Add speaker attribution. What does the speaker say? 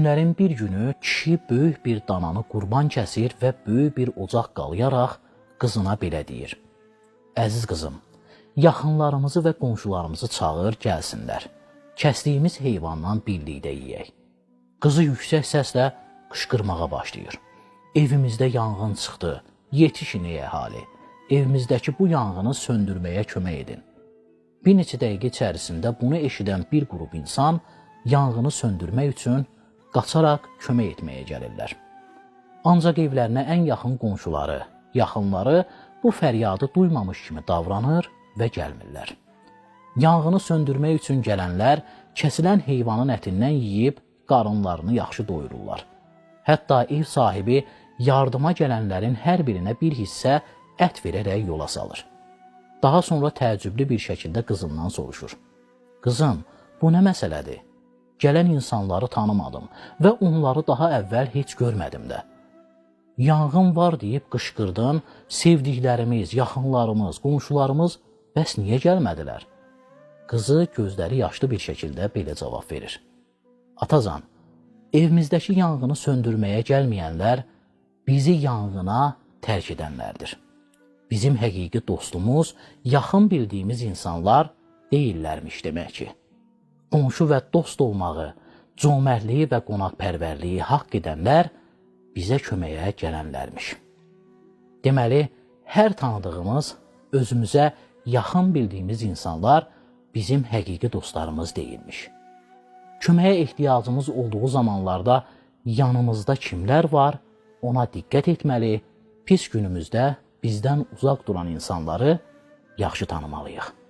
Speaker 1: Günlərin bir günü kişi böyük bir dananı qurban kəsir və böyük bir ocaq qalayaraq qızına belə deyir: Əziz qızım, yaxınlarımızı və qonşularımızı çağır, gəlsinlər. Kəsdiyimiz heyvandan birlikdə yeyək. Qızı yüksək səslə qışqırmağa başlayır. Evimizdə yanğın çıxdı. Yetişin ey əhali. Evimizdəki bu yanğını söndürməyə kömək edin. Bir neçə dəqiqə içərisində bunu eşidən bir qrup insan yanğını söndürmək üçün qaçaraq kömək etməyə gəlirlər. Ancaq evlərinə ən yaxın qonşuları, yaxınları bu fəryadı duymamış kimi davranır və gəlmirlər. Yanğını söndürmək üçün gələnlər kəsilən heyvanın ətindən yeyib qarınlarını yaxşı doyururlar. Hətta ev sahibi yardıma gələnlərin hər birinə bir hissə ət verərək yola salır. Daha sonra təəccüblü bir şəkildə qızından soruşur. Qızım, bu nə məsələdir? Gələn insanları tanımadım və onları daha əvvəl heç görmədim də. Yanğın var deyib qışqırdın, sevdiklərimiz, yaxınlarımız, qonşularımız bəs niyə gəlmədilər? Qızı gözləri yaşlı bir şəkildə belə cavab verir. Atazan, evimizdəki yanğını söndürməyə gəlməyənlər bizi yanğına tərk edənlərdir. Bizim həqiqi dostumuz, yaxın bildiyimiz insanlar deyillərmiş demək ki. Qonşu və dost olmağı, cömərtliyi və qonaqpərvərliyi haqq edənlər bizə köməyə gələnlərmiş. Deməli, hər tanıdığımız, özümüzə yaxın bildiyimiz insanlar bizim həqiqi dostlarımız deyilmiş. Köməyə ehtiyacımız olduğu zamanlarda yanımızda kimlər var, ona diqqət etməli, pis günümüzdə bizdən uzaq duran insanları yaxşı tanımalıyıq.